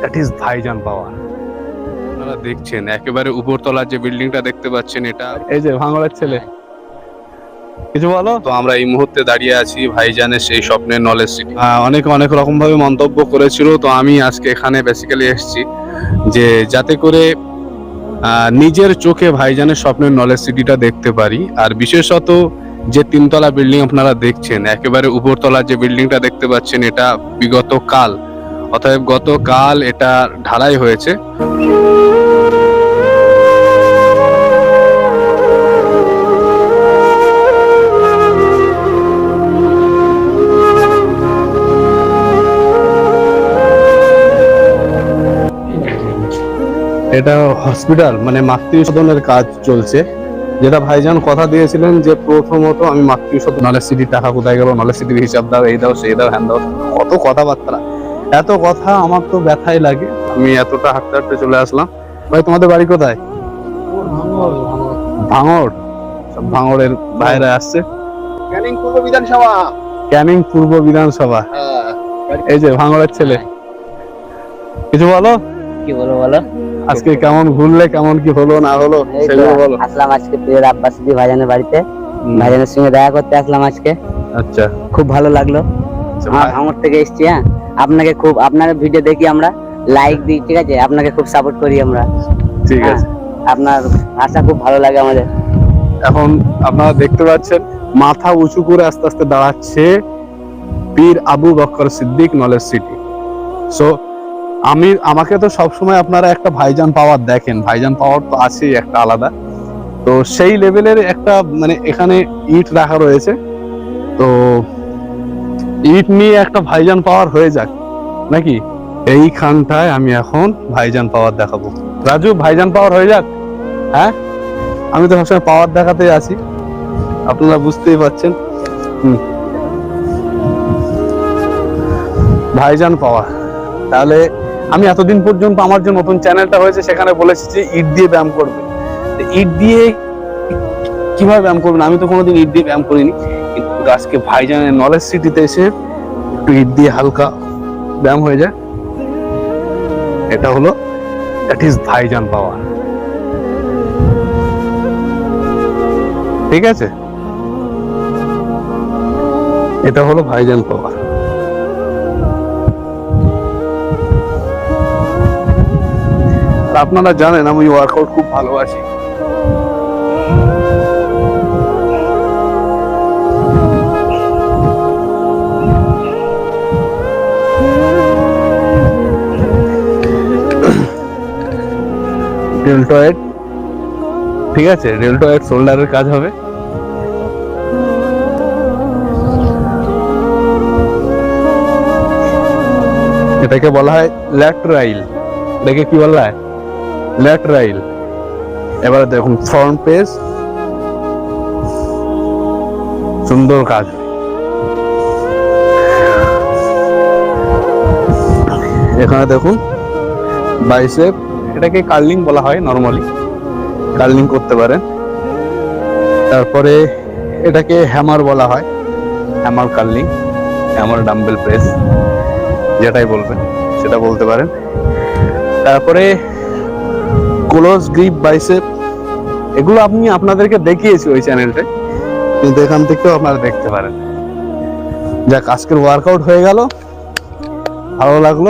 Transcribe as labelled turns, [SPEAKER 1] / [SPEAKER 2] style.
[SPEAKER 1] That is ভাইজান পাওয়ার আপনারা দেখছেন একেবারে উপরতলার যে বিল্ডিংটা দেখতে পাচ্ছেন এটা। এই যে ভাঙড়ের ছেলে। কিছু বলো? তো আমরা এই মুহূর্তে দাঁড়িয়ে আছি ভাইজানের সেই স্বপ্নের নলেজ সিটি অনেক অনেক রকম ভাবে মন্তব্য করেছিল তো আমি আজকে এখানে বেসিক্যালি এসেছি যে যাতে করে নিজের চোখে ভাইজানের স্বপ্নের নলেজ সিটিটা দেখতে পারি। আর বিশেষত যে তিনতলা বিল্ডিং আপনারা দেখছেন একেবারে উপরতলার যে বিল্ডিংটা দেখতে পাচ্ছেন এটা বিগত কাল। অতএব গতকাল এটা ঢালাই হয়েছে। এটা হসপিটাল মানে মাতৃ সদনের কাজ চলছে। যেটা ভাইজান কথা দিয়েছিলেন যে প্রথমত আমি মাতৃ সদন নলেজ সিটির টাকা কোথায় গেল? নলেজ সিটির হিসাব দাও এই দাও সেই দাও হ্যান দাও। কত কথাবার্তা। এত কথা আমার তো ব্যথাই লাগে। আমি এতটা হাঁটতে হাঁটতে চলে আসলাম। ভাই তোমাদের বাড়ি কোথায়? ভাঙড়। সব ভাঙড়ের বাইরে আসছে।
[SPEAKER 2] ক্যানিং পূর্ব বিধানসভা।
[SPEAKER 1] ক্যানিং পূর্ব বিধানসভা।
[SPEAKER 2] হ্যাঁ।
[SPEAKER 1] এই যে ভাঙড়ের ছেলে। কিছু বলো?
[SPEAKER 3] কি বলব বলো?
[SPEAKER 1] আজকে কেমন ঘুরলে কেমন কি হলো না হলো সেগুলো বলো।
[SPEAKER 3] আসলাম আজকে প্রিয় আব্বাস দি ভাইজানের বাড়িতে। ভাইজানের সঙ্গে দেখা করতে আসলাম আজকে।
[SPEAKER 1] আচ্ছা।
[SPEAKER 3] খুব ভালো লাগল।
[SPEAKER 1] আচ্ছা,
[SPEAKER 3] আমার ভাঙর থেকে এসেছি হ্যাঁ। আপনাকে খুব আপনার ভিডিও দেখি আমরা লাইক দিই ঠিক আছে? আপনাকে খুব সাপোর্ট করি আমরা।
[SPEAKER 1] ঠিক
[SPEAKER 3] হ্যাঁ,
[SPEAKER 1] আছে
[SPEAKER 3] আপনার ভাষা খুব ভালো লাগে আমাদের।
[SPEAKER 1] এখন আপনারা দেখতে পাচ্ছেন মাথা উঁচু করে আস্তে আস্তে দাঁড়াচ্ছে Pir Abu Bakr Siddique knowledge city. So আমি আমাকে তো সবসময় আপনারা একটা ভাইজান পাওয়ার দেখেন। ভাইজান পাওয়ার তো আছেই একটা আলাদা। তো সেই লেভেলের একটা মানে এখানে ইট রাখা রয়েছে। তো ইট নিয়ে একটা ভাইজান পাওয়ার হয়ে যাক, নাকি? এইখানটায় আমি এখন ভাইজান পাওয়ার দেখাবো। রাজু, ভাইজান পাওয়ার হয়ে যাক? হ্যাঁ? আমি তো সবসময় পাওয়ার দেখাতে আছি। আপনারা বুঝতেই পারছেন। হুম। ভাইজান পাওয়ার। তাহলে আমি এতদিন পর্যন্ত আমার যে নতুন চ্যানেলটা হয়েছে, সেখানে বলেছি যে ইট দিয়ে ব্যায়াম করবে। ইট দিয়ে কীভাবে ব্যায়াম করবেন? আমি তো কোনোদিন ইট দিয়ে ব্যায়াম করিনি। কিন্তু আজকে ভাইজানের নলেজ সিটিতে এসে একটু ইট দিয়ে হালকা ব্যায়াম হয়ে যায়। এটা হলো দ্যাট ইজ ভাইজান পাওয়ার। ঠিক আছে? এটা হলো ভাইজান পাওয়ার। আপনারা জানেন, আমি ওয়ার্কআউট খুব ভালোবাসি। ডেল্টয়েড ঠিক আছে ডেল্টয়েড শোল্ডারের কাজ হবে। এটাকে বলা হয় ল্যাটরাইল এটাকে কি বলা হয়? ল্যাটরাইল এবারে দেখুন ফ্রন্ট পেজ সুন্দর কাজ। এখানে দেখুন বাইসেপ এটাকে কার্লিং বলা হয় নর্মালি কার্লিং করতে পারেন। তারপরে এটাকে হ্যামার বলা হয়। Hammer curling hammer dumbbell press যেটাই বলবেন, সেটা বলতে পারেন। তারপরে ক্লোজ গ্রিপ বাইসেপ এগুলো আপনি আপনাদেরকে দেখিয়েছি ওই চ্যানেলটায় কিন্তু এখান থেকেও আপনারা দেখতে পারেন। যাক, আজকের ওয়ার্কআউট হয়ে গেল। ভালো লাগল।